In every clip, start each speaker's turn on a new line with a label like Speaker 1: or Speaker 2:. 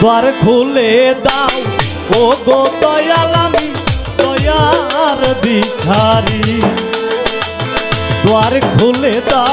Speaker 1: দ্বার খুলে দাও। ও গো দয়ালামি দয়ার ভিখারি। দ্বার খুলে দাও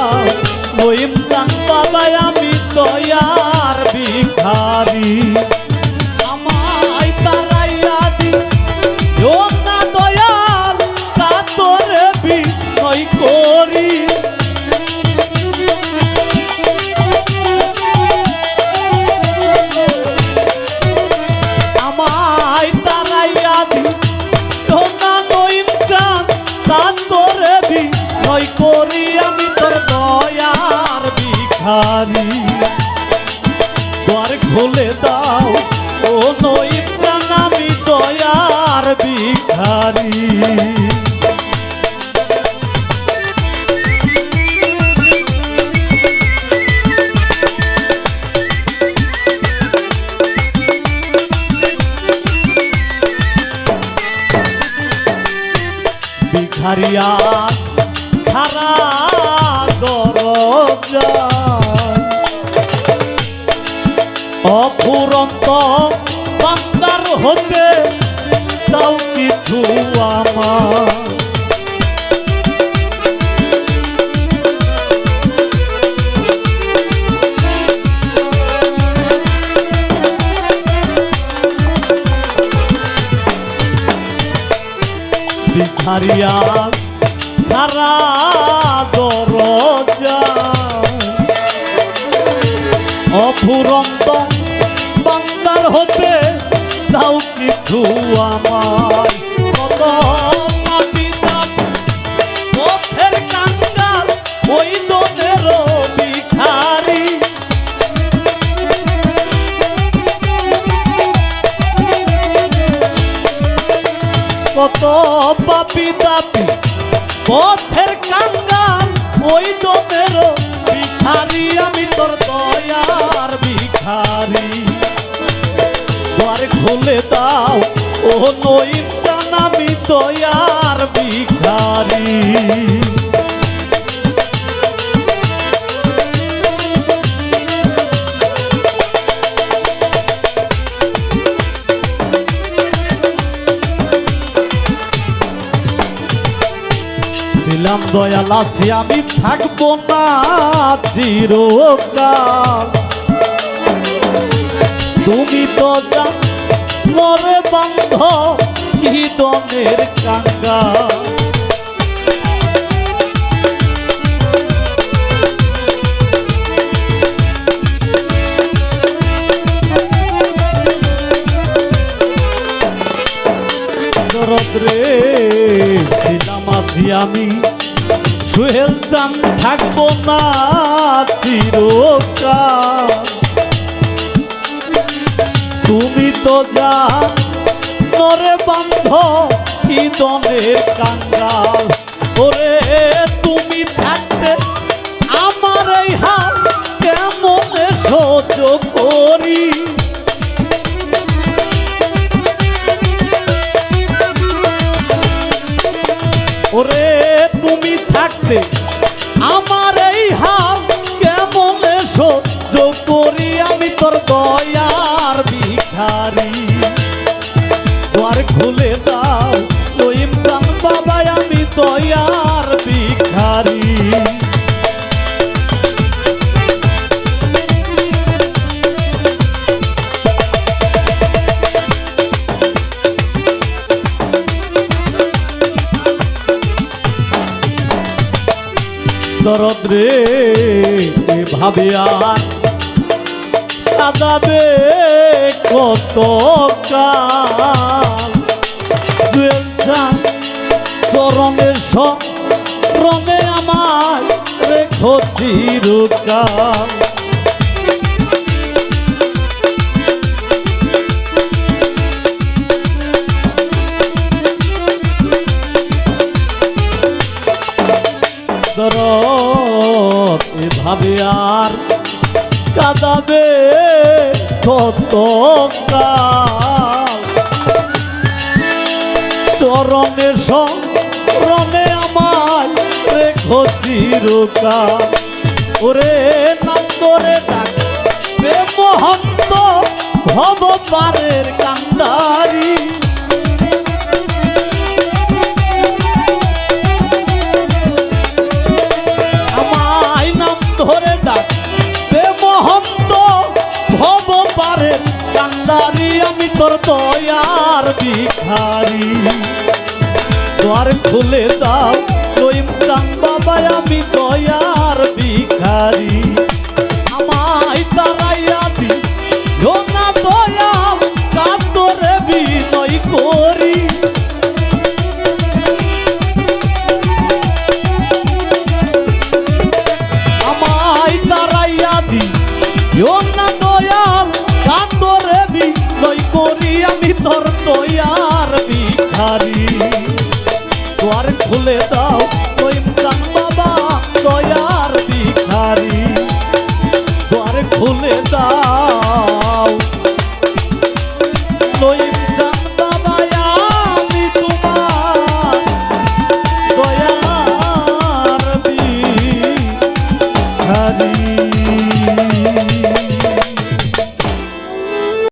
Speaker 1: খুলে দাও ও চান আমি দয়ার ভিখারি। ভিখারিয়া খারা দরজা অফুরন্ত বান্দার হতে দাও কিছু আমার। ভিখারিয়া সারা দরজা। অফুরন্ত বান্দার হতে দাও কিছু আমার কত পথের কাঙ্গাল ওই ভিখারি। কত পাপি তাপি খুলে দাও, ও চান আমি দয়ার ভিখারি। ছিলাম দয়াল, আছি আমি, থাকব না চিরকাল। তুমি তো জান মরে বন্ধ কি দনের কাঙ্গা আমি সুহেল চান থাকব না চিরকাল। তুমি তো যা, নরে বান্ধ ইদনের কাঙ্গাল। ওরে তুমি থাকতে আমার এই হাল কেমন সহ্য করি? ওরে তুমি থাকতে আমার এই হাল কেমন সহ্য খুলে দাও লইম চান বাবা আমি দয়ার ভিখারি। দরদ রে আর কাঁদাবে কত কাল চিরকাল দরদ এভাবে আর কাঁদাবে কত কাল চরণের স্মরণে আমার রেখো চিরকাল। ওরে নাম করে ডাকবে মহন্ত ভব পারের কান্দারি। আমায় নাম ধরে ডাক বে মহন্ত ভব পারের কান্দারি। আমি তোর দয়ার ভিখারি। দ্বার খুলে দাও রহিম চান বাবা আমি দয়ার ভিখারি আমায় তারাইয়া দি। না দয়া কাতরে বিনয় করি। আমায় তারাইয়া দি। না দয়াল কাতরে বিনয় করি। আমি তোর দয়ার ভিখারি।